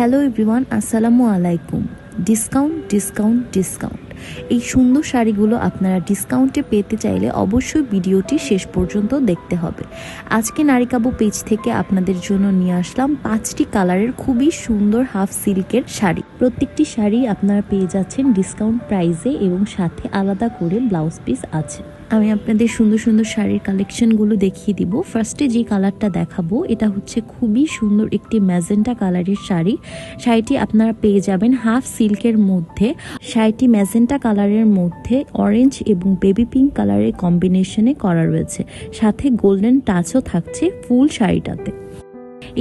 Hello everyone, আসসালামু আলাইকুম। Discount discount discount. এই সুন্দর শাড়িগুলো আপনারা ডিসকাউন্টে পেতে চাইলে অবশ্যই ভিডিওটি শেষ পর্যন্ত দেখতে হবে। আজকে নারিকাবু পেজ থেকে আপনাদের জন্য নিয়ে আসলাম পাঁচটি কালারের খুবই সুন্দর হাফ সিল্কের শাড়ি। প্রত্যেকটি শাড়ি আপনারা পেয়ে যাচ্ছেন ডিসকাউন্ট প্রাইসে এবং সাথে আলাদা করে ব্লাউজ পিস আছে। আমি আপনাদের সুন্দর সুন্দর শাড়ির কালেকশনগুলো দেখিয়ে দিব। ফার্স্টে যে কালারটা দেখাবো, এটা হচ্ছে খুবই সুন্দর একটি ম্যাজেন্টা কালারের শাড়ি। শাড়িটি আপনারা পেয়ে যাবেন হাফ সিল্কের মধ্যে। শাড়িটি ম্যাজেন্টা কালারের মধ্যে অরেঞ্জ এবং বেবি পিঙ্ক কালারের কম্বিনেশনে করা রয়েছে। সাথে গোল্ডেন টাচও থাকছে ফুল শাড়িটাতে।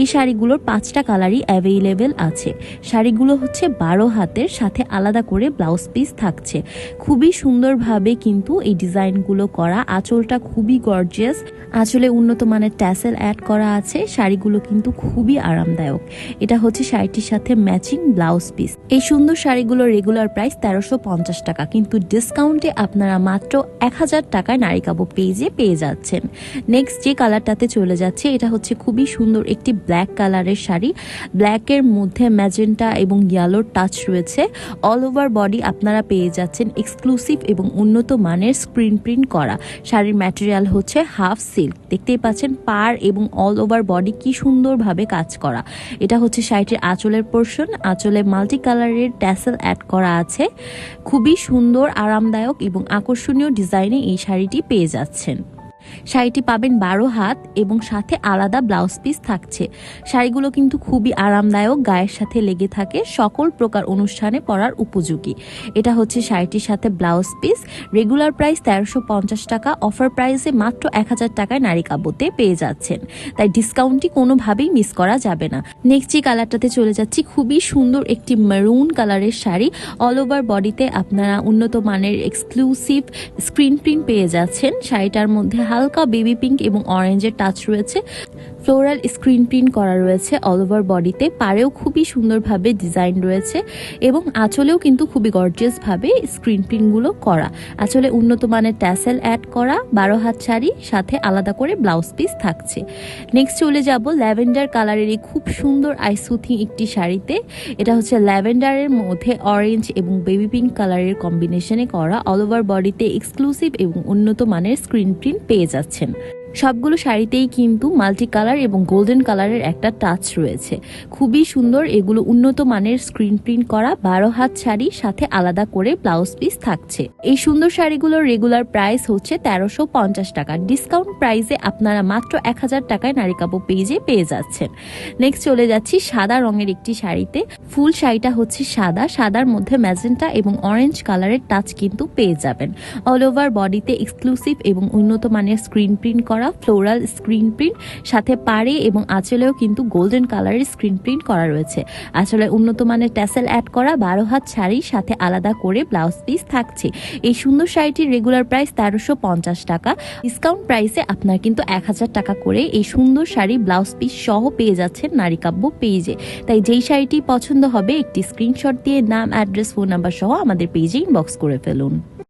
এই শাড়িগুলোর পাঁচটা কালারই অ্যাভেলেবেল আছে। শাড়িগুলো হচ্ছে বারো হাতের, সাথে আলাদা করে ব্লাউজ পিস থাকছে। খুবই সুন্দরভাবে কিন্তু এই ডিজাইনগুলো করা। আঁচলটা খুবই গর্জিয়াস আঁচলে উন্নত মানের ট্যাসেল অ্যাড করা আছে। শাড়িগুলো কিন্তু খুবই আরামদায়ক। এটা হচ্ছে শাড়িটির সাথে ম্যাচিং ব্লাউজ পিস এই সুন্দর শাড়িগুলোর রেগুলার প্রাইস তেরোশো পঞ্চাশ টাকা। কিন্তু ডিসকাউন্টে আপনারা মাত্র এক হাজার টাকায় নারিকাবো পেজে পেয়ে যাচ্ছেন। নেক্সট যে কালারটাতে চলে যাচ্ছে, এটা হচ্ছে খুবই সুন্দর একটি ব্ল্যাক কালারের শাড়ি। ব্ল্যাকের মধ্যে ম্যাজেন্টা এবং ইয়েলোর টাচ রয়েছে। অল ওভার বডি আপনারা পেয়ে যাচ্ছেন এক্সক্লুসিভ এবং উন্নত মানের স্ক্রিন প্রিন্ট করা। শাড়ির ম্যাটেরিয়াল হচ্ছে হাফ সিল্ক দেখতেই পাচ্ছেন পার এবং অল ওভার বডি কি সুন্দরভাবে কাজ করা। এটা হচ্ছে শাড়িটির আঁচলের পোর্শন আঁচলে মাল্টি কালারের ট্যাসেল অ্যাড করা আছে। খুবই সুন্দর, আরামদায়ক এবং আকর্ষণীয় ডিজাইনে এই শাড়িটি পেয়ে যাচ্ছেন। শাড়িটি পাবেন বারো হাত এবং সাথে আলাদা ব্লাউজ পিস থাকছে। শাড়িগুলো কিন্তু খুবই আরামদায়ক, গায়ের সাথে লেগে থাকে, সকল প্রকার অনুষ্ঠানে পরার উপযোগী। এটা হচ্ছে শাড়িটির সাথে ব্লাউজ পিস। রেগুলার প্রাইস তেরোশো পঞ্চাশ টাকা, অফার প্রাইসে মাত্র এক হাজার টাকায় নারী কাব্যতে পেয়ে যাচ্ছেন। তাই ডিসকাউন্টটি কোনোভাবেই মিস করা যাবে না। নেক্সট যে কালারটাতে চলে যাচ্ছি, খুবই সুন্দর একটি মেরুন কালারের শাড়ি। অল ওভার বডিতে আপনারা উন্নত মানের এক্সক্লুসিভ স্ক্রিন প্রিন্ট পেয়ে যাচ্ছেন। শাড়িটার মধ্যে হালকা বেবি পিঙ্ক এবং অরেঞ্জের টাচ রয়েছে। ফ্লোরাল স্ক্রিন প্রিন্ট করা রয়েছে অল ওভার বডিতে। পাড়েও খুবই সুন্দরভাবে ডিজাইন রয়েছে এবং আঁচলেও কিন্তু খুবই গর্জিয়াস ভাবে স্ক্রিন প্রিন্টগুলো করা। আঁচলে উন্নত মানের ট্যাসেল অ্যাড করা, বারো হাত শাড়ি, সাথে আলাদা করে ব্লাউজ পিস থাকছে। নেক্সট চলে যাব ল্যাভেন্ডার কালারের এই খুব সুন্দর আইসুথি একটি শাড়িতে। এটা হচ্ছে ল্যাভেন্ডারের মধ্যে অরেঞ্জ এবং বেবি পিঙ্ক কালারের কম্বিনেশনে করা। অল ওভার বডিতে এক্সক্লুসিভ এবং উন্নত মানের স্ক্রিন প্রিন্ট পেয়ে যাচ্ছেন সবগুলো শাড়িতেই কিন্তু মাল্টি কালার এবং গোল্ডেন কালারের একটা টাচ রয়েছে। খুবই সুন্দর এগুলো উন্নত মানের স্ক্রিন প্রিন্ট করা, বারো হাত শাড়ি, সাথে আলাদা করে ব্লাউজ পিস থাকছে। এই সুন্দর শাড়িগুলোর রেগুলার প্রাইস হচ্ছে তেরোশো পঞ্চাশ টাকা। ডিসকাউন্ট প্রাইসে আপনারা মাত্র এক হাজার টাকায় নারী কাপড় পেজে পেয়ে যাচ্ছেন। নেক্সট চলে যাচ্ছি সাদা রঙের একটি শাড়িতে। ফুল শাড়িটা হচ্ছে সাদা। সাদার মধ্যে ম্যাজেন্টা এবং অরেঞ্জ কালারের টাচ কিন্তু পেয়ে যাবেন। অল ওভার বডিতে এক্সক্লুসিভ এবং উন্নত মানের স্ক্রিন প্রিন্ট করা ফ্লোরাল স্ক্রিন প্রিন্ট, সাথে পাড়ে এবং আঁচলেও কিন্তু গোল্ডেন কালারের স্ক্রিন প্রিন্ট করা রয়েছে। আসলে উন্নত মানের ট্যাসেল অ্যাড করা, বারো হাত শাড়ির সাথে আলাদা করে ব্লাউজ পিস থাকছে। এই সুন্দর শাড়িটির রেগুলার প্রাইস তেরোশো পঞ্চাশ টাকা। ডিসকাউন্ট প্রাইসে আপনার কিন্তু এক হাজার টাকা করে এই সুন্দর শাড়ি, ব্লাউজ পিস সহ পেয়ে যাচ্ছেন নারীকাব্য পেজে। তাই যেই শাড়িটি পছন্দ হবে, একটি স্ক্রিনশট দিয়ে নাম, অ্যাড্রেস, ফোন নাম্বার সহ আমাদের পেজে ইনবক্স করে ফেলুন।